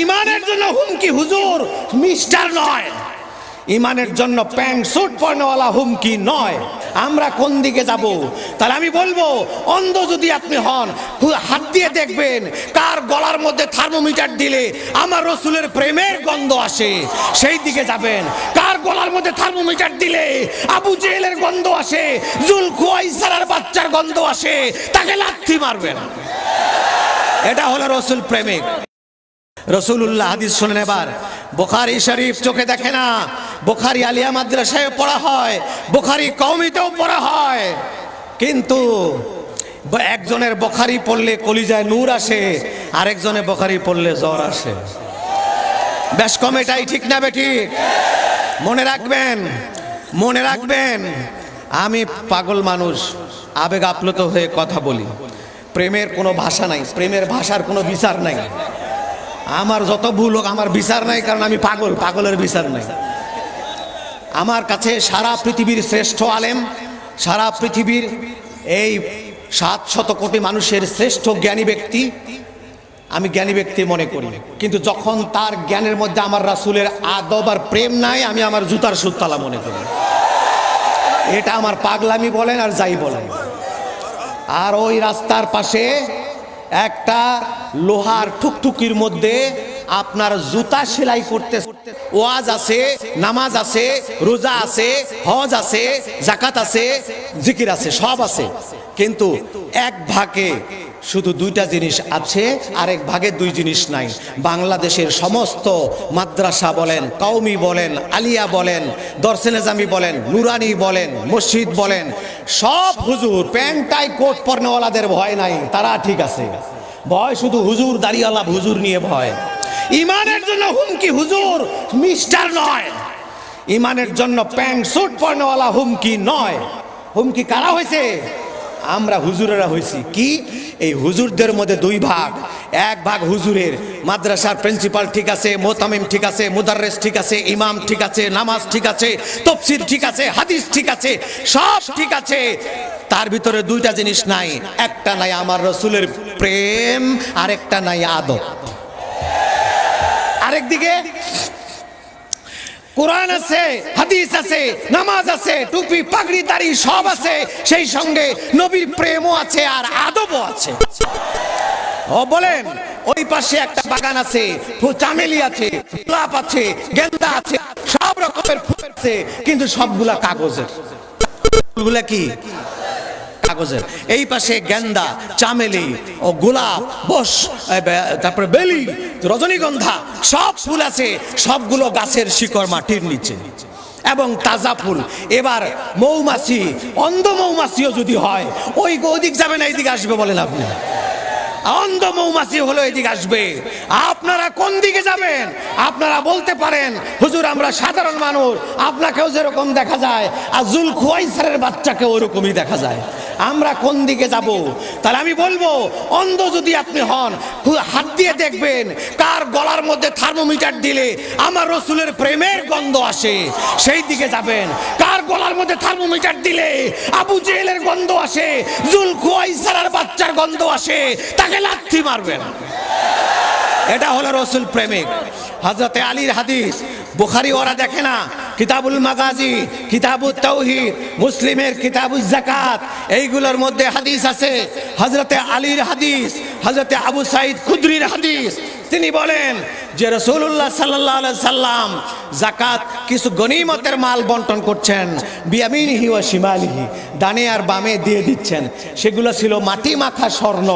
ইমানের জন্য হুমকি, হুজুর, মিস্টার নয়। ইমানের জন্য প্যান্ট স্যুট পরনেওয়ালা হুমকি নয়। আমরা কোন দিকে যাব? তাহলে আমি বলব, অন্ধ যদি আপনি হন হাত দিয়ে দেখবেন, কার গলার মধ্যে থার্মোমিটার দিলে আমার রসুলের প্রেমের গন্ধ আসে। সেই দিকে যাবেন, কার গলার মধ্যে থার্মোমিটার দিলে আবু জেলের গন্ধ আসে জুল খুয়াইসারার বাচ্চার গন্ধ আসে, তাকে লাথি মারবেন। এটা হলো রসুল প্রেমিক। রসুল্লাহ হাদিস শোনেন এবার। বোখারি শরীফ চোখে দেখে না। বোখারি আলিয়া মাদ্রাসায় পড়া হয়, বোখারি কৌমিতেও পড়া হয়। কিন্তু একজনের বোখারি পড়লে কলিজায় নূর আসে, আরেকজনের বোখারি পড়লে জ্বর আসে। বেশ কম এটাই, ঠিক না বেঠিক মনে রাখবেন মনে রাখবেন, আমি পাগল মানুষ, আবেগ আপ্লুত হয়ে কথা বলি। প্রেমের কোনো ভাষা নাই, প্রেমের ভাষার কোনো বিচার নাই। আমার যত ভুল হোক, আমার বিচার নাই, কারণ আমি পাগল, পাগলের বিচার নাই। আমার কাছে সারা পৃথিবীর শ্রেষ্ঠ আলেম, সারা পৃথিবীর এই সাত শত কোটি মানুষের শ্রেষ্ঠ জ্ঞানী ব্যক্তি, আমি জ্ঞানী ব্যক্তি মনে করি। কিন্তু যখন তার জ্ঞানের মধ্যে আমার রাসুলের আদব আর প্রেম নাই, আমি আমার জুতার সুতলা মনে করি। এটা আমার পাগলামি বলেন আর যাই বলেন। আর ওই রাস্তার পাশে একটা লোহার ঠুকঠুকির মধ্যে আপনার জুতা সেলাই করতে ওয়াজ আছে, নামাজ আছে, রোজা আছে, হজ আছে জাকাত আছে, জিকির আছে, সব আছে। কিন্তু এক ভাগে শুধু দুইটা জিনিস আছে, আরেক ভাগে দুই জিনিস নাই। বাংলাদেশের সমস্ত মাদ্রাসা বলেন, কওমি বলেন, আলিয়া বলেন দর্শনেজামি বলেন, নুরানি বলেন, মসজিদ বলেন, সব হুজুর প্যান্টাই কোট পর্নেওয়ালাদের ভয় নাই, তারা ঠিক আছে। ভয় শুধু হুজুর দাড়িওয়ালা হুজুর নিয়ে ভয়। ইমানের জন্য হুমকি হুজুর, মিস্টার নয়। ইমানের জন্য প্যান্ট স্যুট পরনেওয়ালা হুমকি নয়। হুমকি কারা হয়েছে? আমরা হুজুরেরা হয়েছি কি? এই হুজুরদের মধ্যে দুই ভাগ। এক ভাগ হুজুরের মাদ্রাসার প্রিন্সিপাল ঠিক আছে, মোতামিম ঠিক আছে, মুদাররেস ঠিক আছে, ইমাম ঠিক আছে, নামাজ ঠিক আছে তফসির ঠিক আছে, হাদিস ঠিক আছে, সব ঠিক আছে। তার ভিতরে দুইটা জিনিস নাই, একটা নাই আমার রসুলের প্রেম আর একটা নাই আদব। আরেকদিকে কোরআন আছে, হাদিস আছে, নামাজ আছে, টুপি, পাগড়ি, দাড়ি সব আছে, সেই সঙ্গে নবীর প্রেমও আছে আর আদবও আছে। ও বলেন, ওই পাশে একটা বাগান আছে, চামেলি আছে, গোলাপ আছে, গেন্দা আছে, সব রকমের ফুল আছে, কিন্তু সবগুলা কাগজের। ফুলগুলা কি? কাগজের। এই পাশে গেন্দা, চামেলি ও গোলাপ, বস তারপরে বেলি, রজনীগন্ধা, সব ফুল আছে, সবগুলো গাছের শিকড় মাটির নিচে। এবং তাজা ফুল। এবার মৌমাছি, অন্ধ মৌমাছিও যদি হয়, ওই ওদিক যাবে না এইদিকে আসবে বলেন আপনি। অন্ধ মৌমাছি হলো এদিকে আসবে। আপনারা কোন দিকে যাবেন? আপনারা বলতে পারেন, হুজুর, আমরা সাধারণ মানুষ, আপনাকেও যেরকম দেখা যায়, আর জুল খুয়াইসারের বাচ্চাকে ওরকমই দেখা যায়। আমরা কোন দিকে যাব? তাহলে আমি বলব, অন্ধ যদি আপনি হন হাত দিয়ে দেখবেন, কার গলার মধ্যে থার্মোমিটার দিলে আমার রসুলের প্রেমের গন্ধ আসে, সেই দিকে যাবেন। কার গলার মধ্যে থার্মোমিটার দিলে আবু জেলের গন্ধ আসে জুল খুয়াইসারার বাচ্চার গন্ধ আসে, তাকে লাথি মারবেন। এটা হলো রসুল প্রেমিক। হজরতে আলীর হাদিস, বুখারি ওরা দেখে না কিতাবুল মাগাজি কিতাবুল তৌহিদ মুসলিমের কিতাবুল জাকাত এইগুলোর মধ্যে হাদিস আছে। হজরতে আলীর হাদিস হজরতে আবু সাইদ খুদ্রির হাদিস তিনি বলেন যে রসুল্লাহ সাল্লাহ সাল্লাম জাকাত কিছু গনিমতের মাল বন্টন করছেন, বিয়ামিনহি ও শিমালিহি দানে আর বামে দিয়ে দিচ্ছেন। সেগুলো ছিল মাটি মাখা স্বর্ণ।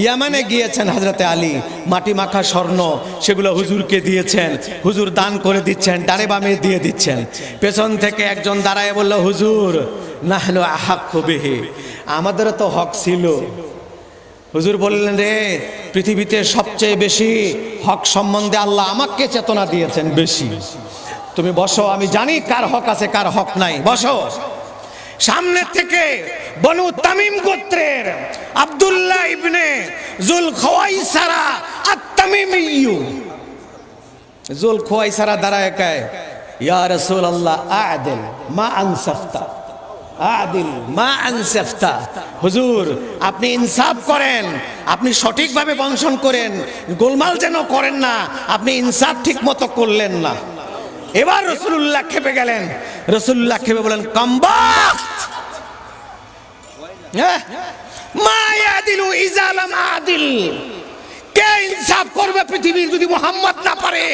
ইয়ামানে গিয়েছেন হজরতে আলী মাটি মাখা স্বর্ণ, সেগুলো হুজুরকে দিয়েছেন। হুজুর দান করে দিচ্ছেন, ডানে বামে দিয়ে দিচ্ছেন। পেছন থেকে একজন দাঁড়ায় বলল, হুজুর না হলো আহাক বেহে। আমাদেরও তো হক ছিল। হুজুর বললেন রে পৃথিবীতে সবচেয়ে বেশি হক সম্বন্ধে আল্লাহ আমাকে চেতনা দিয়েছেন। বেশি। তুমি বসো আমি জানি কার হক আছে কার হক নাই। বসো। সামনে থেকে বনু তামিম গোত্রের আব্দুল্লাহ ইবনে জুল খোয়াই খোয়াইসারা আত-তামিমিয়্যু। জুল খোয়াইসারা দাঁড়ায় কায় ইয়া রাসূলুল্লাহ আ'দিল মা আনসাফতা আদিল মা আনসাফতা। হুজুর, আপনি ইনসাফ করেন, আপনি সঠিকভাবে বংশন করেন, গোলমাল যেন করেন না, আপনি ইনসাফ ঠিক মতো করলেন না। এবার রসুল্লাহ খেপে গেলেন। রসুল্লাহ খেপে বলেন কম্বা মা ইয়াদিলু ইজালাম আদিল। কে ইনসাফ করবে পৃথিবীর যদি মোহাম্মদ না পারে?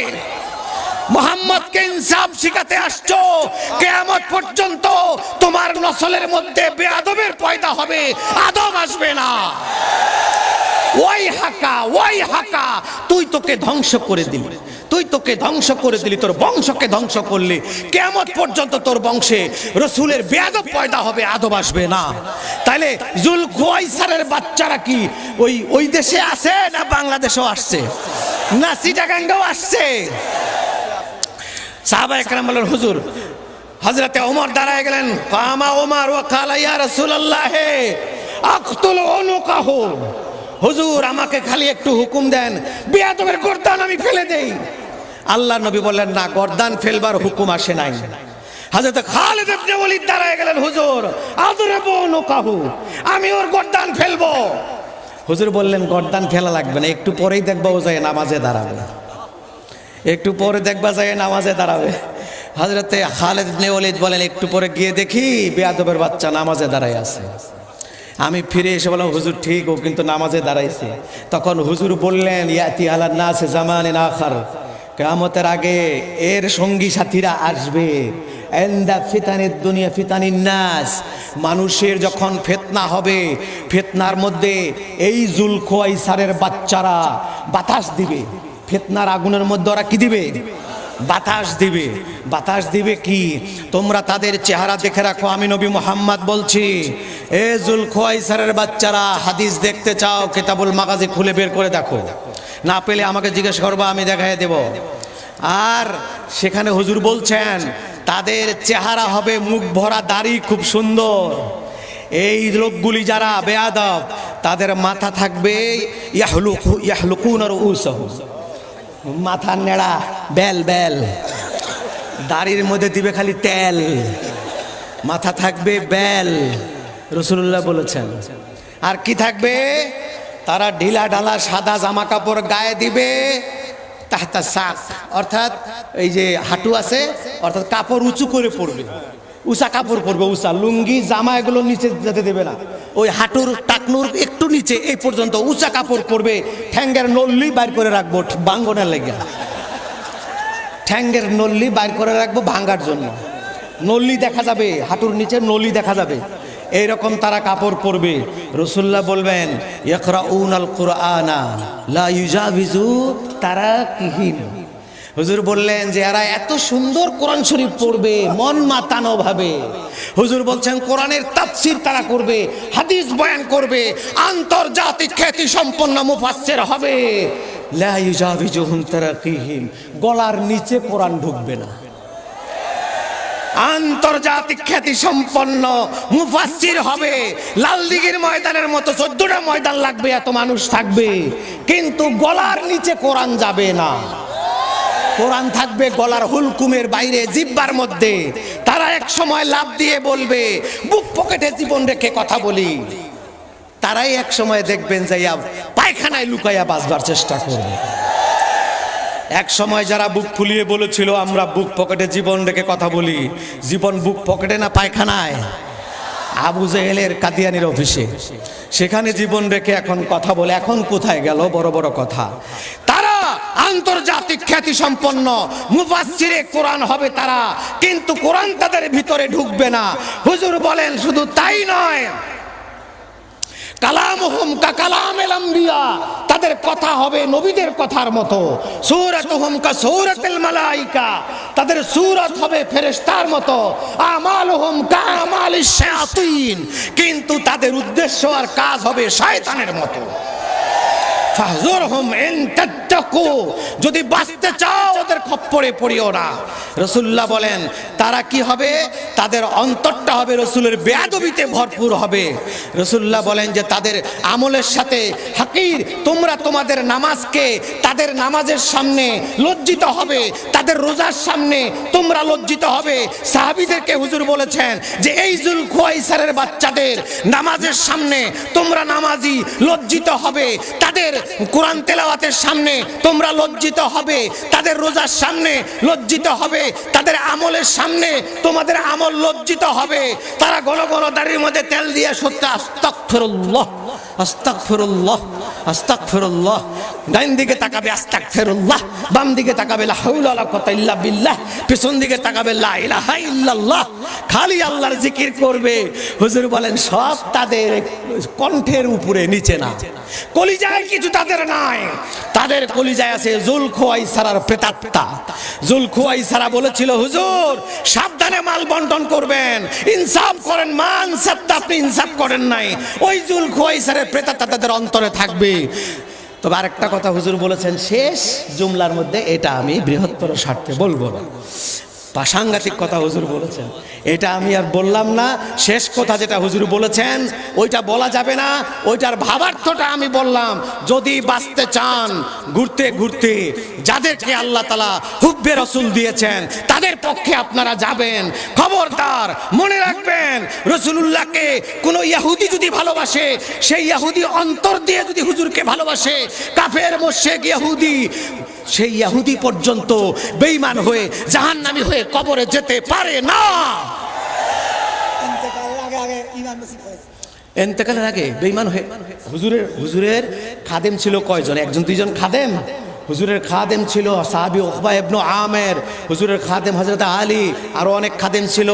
মোহাম্মদকে ইনসাফ শিখাতে আসছো, কেয়ামত পর্যন্ত নসলের মধ্যে বেআদবের পয়দা হবে আদম আসবে না। ওই হাকা ওই হাকা তুই তোকে ধ্বংস করে দিলি। তুই তোকে ধ্বংস করে দিলি, তোর বংশকে ধ্বংস করলি। কেমন পর্যন্ত তোর বংশে রসুলের বেয়াদব পয়দা হবে, আদব আসবে না। তাইলে জুল খোয়াইসারের বাচ্চারা কি ওই ওই দেশে আছে না বাংলাদেশেও আসছে? না সিটাগাঙ্গেও আসছে? সাহাবা একরাম বললেন হুজুর হজরতে ওমর দাঁড়ায় গেলেন। কামা ওমর ও কালাইয়া রসুল্লাহ আখতুল অনুকাহ হুজুর, আমাকে খালি একটু হুকুম দেন, বিয়াদবের গর্দান আমি ফেলে দেই। আল্লাহ নবী বললেন, না, গর্দান ফেলবার হুকুম আসে নাই। হাজরত খালেদ ইবনে ওয়ালিদ দাঁড়ায় গেলেন, হুজুর, আদরেবু অনুকাহু আমি ওর গর্দান ফেলব। হুজুর বললেন, গর্দান ফেলা লাগবে না, একটু পরেই দেখব ও যায় নামাজে দাঁড়াবে। একটু পরে দেখবা যায় নামাজে দাঁড়াবে। হজরতে খালেদ ইবনে ওয়ালিদ বলেন, একটু পরে গিয়ে দেখি বেয়াদবের বাচ্চা নামাজে দাঁড়ায় আছে। আমি ফিরে এসে বললাম, হুজুর, ঠিক, ও কিন্তু নামাজে দাঁড়াইছে। তখন হুজুর বললেন, ইয়াতি আলা নাস জামানে আখার। কেয়ামতের আগে এর সঙ্গী সাথীরা আসবে। দুনিয়া ফিতানির নাস। মানুষের যখন ফেতনা হবে, ফেতনার মধ্যে এই জুল খোয়াইসারের বাচ্চারা বাতাস দিবে। ফেতনার আগুনের মধ্যে ওরা কি দিবে? বাতাস দিবে। বাতাস দিবে কি? তোমরা তাদের চেহারা দেখে রাখো। আমি নবী মোহাম্মদ বলছি, এ জুল খোয়াইসারের বাচ্চারা, হাদিস দেখতে চাও, কেতাবুল মাগাজি খুলে বের করে দেখো। না পেলে আমাকে জিজ্ঞেস করবা, আমি দেখাই দেব। আর সেখানে হুজুর বলছেন, তাদের চেহারা হবে মুখ ভরা দাড়ি খুব সুন্দর। এই লোকগুলি যারা বেয়াদব, তাদের মাথা থাকবে ইয়াহলুকু, ইয়াহলুকুন আর উসহু মাথার নেড়া, বেল বেল। দাড়ির মধ্যে দিবে খালি তেল। মাথা থাকবে বেল রসুল্লাহ বলেছেন। আর কি থাকবে? তারা ঢিলা ঢালা সাদা জামা কাপড় গায়ে দিবে, তাহতা শাক। অর্থাৎ এই যে হাঁটু আছে, অর্থাৎ কাপড় উঁচু করে পড়বে। উষা কাপড় পরবে উষা, লুঙ্গি, জামা এগুলো নিচে যেতে দেবে না। ওই হাঁটুর টাকনুর একটু নিচে, এই পর্যন্ত উঁচা কাপড় পরবে, ঠ্যাঙ্গের নল্লি বাইর করে রাখব বাঙ্গনের লেগে। ঠ্যাঙ্গের নল্লি বাইর করে রাখব ভাঙ্গার জন্য। নল্লি দেখা যাবে, হাঁটুর নিচে নল্লি দেখা যাবে। এইরকম তারা কাপড় পরবে। রসুল্লাহ বলবেন ইকরা উনাল কুরআনা, লা ইউজাবিজু তারা কিহিন হুজুর বললেন যে, এরা এত সুন্দর কোরআন শরীফ পড়বে, মন মাতানো ভাবে। হুজুর বলছেন, কোরআনের তাফসির তারা করবে, হাদিস বয়ান করবে, আন্তর্জাতিক খ্যাতি সম্পন্ন মুফাসসির হবে। লা ইউজাবিজুহুম তারাকিহিম, গলার নিচে কোরআন ঢুকবে না। আন্তর্জাতিক খ্যাতি সম্পন্ন মুফাসসির হবে। লাল দিঘির ময়দানের মতো চোদ্দটা ময়দান লাগবে, এত মানুষ থাকবে, কিন্তু গলার নিচে কোরআন যাবে না। কোরআন থাকবে গলার হুলকুমের বাইরে, জিব্বার মধ্যে। তারা এক সময় লাভ দিয়ে বলবে, বুক পকেটে জীবন রেখে কথা বলি। তারাই এক সময় দেখবেন যাইয়া পায়খানায় লুকাইয়া বাঁচবার চেষ্টা করবে। এক সময় যারা বুক ফুলিয়ে বলেছিল, আমরা বুক পকেটে জীবন রেখে কথা বলি। জীবন বুক পকেটে না পায়খানায়? আবু জেহেলের কাদিয়ানির অফিসে। সেখানে জীবন রেখে এখন কথা বলে, এখন কোথায় গেল? বড় বড় কথা। আন্তর্জাতিক খ্যাতি সম্পন্ন মুফাসসিরে কোরআন হবে তারা, কিন্তু কোরআন তাদের ভিতরে ঢুকবে না। হুজুর বলেন, শুধু তাই নয়, কালামহুম কা কালামেল আম্বিয়া, তাদের কথা হবে নবীদের কথার মতো। সূরাতুহুম কা সূরাতুল মালাইকা, তাদের সূরত হবে ফেরেশতার মতো। আমালুহুম কা আমালিশ শায়াতিন, কিন্তু তাদের উদ্দেশ্য আর কাজ হবে শয়তানের মতো। ফাহজুরহুম ইন ফাত্তাকু যদি বাঁচতে চাও, ওদের খপ্পরে পড়িও না। রসুল্লাহ বলেন, তারা কি হবে? তাদের অন্তরটা হবে রসুলের বেয়াদবিতে ভরপুর হবে। রসুল্লাহ বলেন যে, তাদের আমলের সাথে হাকির, তোমরা তোমাদের নামাজকে তাদের নামাজের সামনে লজ্জিত হবে, তাদের রোজার সামনে তোমরা লজ্জিত হবে। সাহাবিদেরকে হুজুর বলেছেন যে, এই জুল খোয়াইসারের বাচ্চাদের নামাজের সামনে তোমরা নামাজি লজ্জিত হবে। তাদের কোরআন তেলাওয়াতের সামনে তোমরা লজ্জিত হবে। তাদের রোজার সামনে লজ্জিত হবে। তাদের আমলের সামনে তোমাদের আমল লজ্জিত হবে। তারা গণ গণ দাড়ির মধ্যে তেল দিয়ে সত্যি, আস্তাগফিরুল্লাহ আস্তাগফিরুল্লাহ আস্তাগফিরুল্লাহ। ডাইন দিকে তাকাবে আস্তাগফিরুল্লাহ, বাম দিকে তাকাবে লা হাওলা ওয়ালা কুওয়াতা ইল্লা বিল্লাহ, পিছন দিকে তাকাবে লা ইলাহা ইল্লাল্লাহ। খালি আল্লাহর জিকির করবে। হুজুর বলেন, সব তাদের কণ্ঠের উপরে, নিচে না। কলিজায় কিছু তাদের নাই। তাদের কলিজায় আছে জুল খোয়াই সারার প্রেতাত্মা। জুল খোয়াই সারা বলেছিল, হুজুর, সাবধানে মাল বন্টন করবেন। ইনসাফ করেন মা ইনসাফটা আপনি ইনসাফ করেন নাই। ওই জুল খোয়াই সারের প্রেতাত্মা তাদের অন্তরে থাকবে। তবে আরেকটা কথা হুজুর বলেছেন, শেষ জুমলার মধ্যে এটা আমি বৃহত্তর স্বার্থে বলব না। বা কথা হুজুর বলেছেন। এটা আমি আর বললাম না, শেষ কথা যেটা হুজুর বলেছেন, ওইটা বলা যাবে না, ওইটার ভাবার্থটা আমি বললাম। যদি বাঁচতে চান, ঘুরতে ঘুরতে, যাদেরকে আল্লাহ তালা হুব্বে রসুল দিয়েছেন, তাদের পক্ষে আপনারা যাবেন। খবরদার, মনে রাখবেন, রসুলুল্লাহকে কোনো ইয়াহুদি যদি ভালোবাসে, সেই ইয়াহুদি অন্তর দিয়ে যদি হুজুরকে ভালোবাসে, কাফের মোশেক ইয়াহুদি, সেই ইয়াহুদি পর্যন্ত বেইমান হয়ে জাহান্নামী হয়ে কবরে যেতে পারে না। এতেকালের আগে আগে ইমান নসিব হয়েছে। এন্তেকালের আগে বেঈমান হয়ে হুজুরের হুজুরের খাদেম ছিল কয়জন? একজন দুইজন খাদেম? হুজুরের খাদেম ছিল সাহাবি ওকবা ইবনু আমের, হুজুরের খাদেম হজরত আলী আরও অনেক খাদেম ছিল।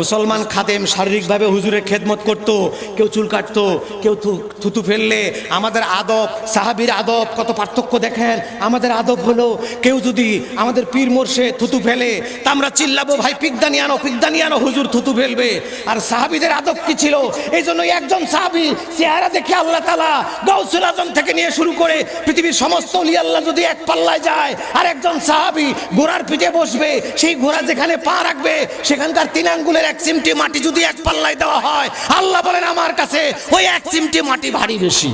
মুসলমান খাদেম শারীরিকভাবে হুজুরের খেদমত করত, কেউ চুল কাটতো, কেউ থুতু ফেললে। আমাদের আদব, সাহাবির আদব কত পার্থক্য দেখেন? আমাদের আদব হলো কেউ যদি আমাদের পীর মোর্শে থুতু ফেলে, তা আমরা চিল্লাবো, ভাই, পিকদানি আনো পিকদানি আনো, হুজুর থুতু ফেলবে। আর সাহাবিদের আদব কি ছিল? এই জন্য একজন সাহাবি চেহারা দেখে আল্লাহ তালা গৌসুল আজম থেকে নিয়ে শুরু করে পৃথিবীর সমস্ত অলি আল্লাহ যদি এক পাল্লায় যায় আর একজন সাহাবি ঘোড়ার পিঠে বসবে, সেই ঘোড়া যেখানে পা রাখবে, সেখানকার তিন আঙ্গুলের এক চিমটি মাটি যদি এক পাল্লায় দেওয়া হয়, আল্লাহ বলেন আমার কাছে ওই এক চিমটি মাটি ভারী বেশি।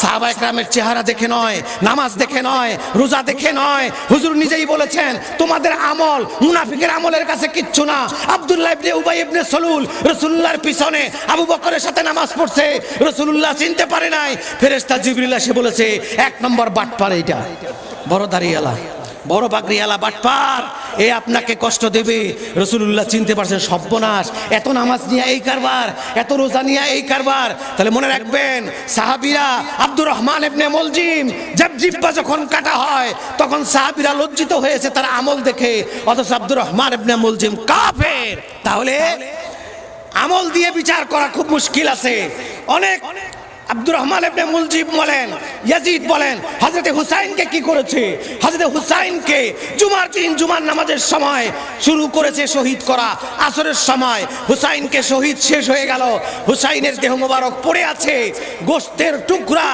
সাহাবা চেহারা দেখে নয়, নামাজ দেখে নয়, রোজা দেখে নয়। হুজুর নিজেই বলেছেন, তোমাদের আমল মুনাফিকের আমলের কাছে কিচ্ছু না। আব্দুল্লাহ ইবনে উবাই ইবনে সলুল রাসূলুল্লাহর পিছনে আবু বকরের সাথে নামাজ পড়ছে। রাসূলুল্লাহ চিনতে পারে নাই। ফেরেশতা জিবরিল এসে বলেছে, এক নম্বর বাটপার এইটা। বড় দাঁড়িয়ালা, বড় বাকরিয়ালা বাটপার। এ আপনাকে কষ্ট দেবে। রসুল্লাহ চিনতে পারছেন সর্বনাশ এত নামাজ নিয়ে এই কারবার, এত রোজা নিয়ে এই কারবার। তাহলে মনে রাখবেন, সাহাবিরা আব্দুর রহমান এবনে মলজিম, জব জিব্বা যখন কাটা হয়, তখন সাহাবিরা লজ্জিত হয়েছে তার আমল দেখে। অথচ আব্দুর রহমান এবনে মলজিম কাফের। তাহলে আমল দিয়ে বিচার করা খুব মুশকিল আছে। অনেক আব্দুর রহমান ইবনে মুলজিব বলেন, ইয়াজিদ বলেন, হযরতে হুসাইনকে কি করেছে? হযরতে হুসাইনকে জুমার দিন, জুমার নামাজের সময় শুরু করেছে শহীদ করা। আসরের সময় হুসাইনকে শহীদ শেষ হয়ে গেল। হুসাইনের দেহ মোবারক পড়ে আছে গোশতের টুকরা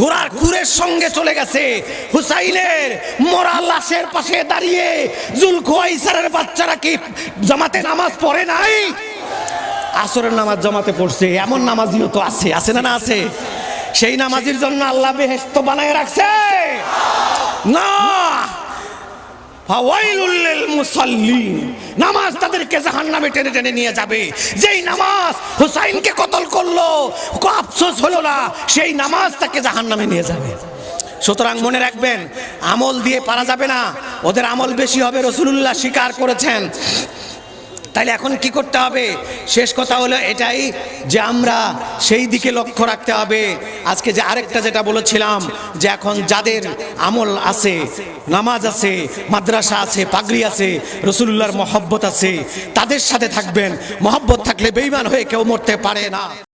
ঘোড়ার খুরের সঙ্গে চলে গেছে। হুসাইনের মরা লাশের পাশে দাঁড়িয়ে জুলখোয়াইসারের বাচ্চারা কি জামাতে নামাজ পড়ে নাই? আসরের নামাজ জমাতে পড়ছে, এমন নামাজিও তো আছে আছে না না আছে? সেই নামাজির জন্য আল্লাহ বেহেস্ত বানায় রাখছে। না! নামাজ তাদেরকে জাহান্নামে টেনে টেনে নিয়ে যাবে। যেই নামাজ হুসাইনকে কতল করল আফসোস হলো না, সেই নামাজ তাকে জাহান্নামে নিয়ে যাবে। সুতরাং মনে রাখবেন, আমল দিয়ে পারা যাবে না। ওদের আমল বেশি হবে, রসুলুল্লাহ স্বীকার করেছেন। তাহলে এখন কি করতে হবে? শেষ কথা হলো এটাই যে আমরা সেই দিকে লক্ষ্য রাখতে হবে। আজকে যে আরেকটা যেটা বলেছিলাম যে এখন যাদের আমল আছে, নামাজ আছে, মাদ্রাসা আছে, পাগড়ি আছে, রসুল্লাহর মহব্বত আছে, তাদের সাথে থাকবেন। মহব্বত থাকলে বেইমান হয়ে কেউ মরতে পারে না।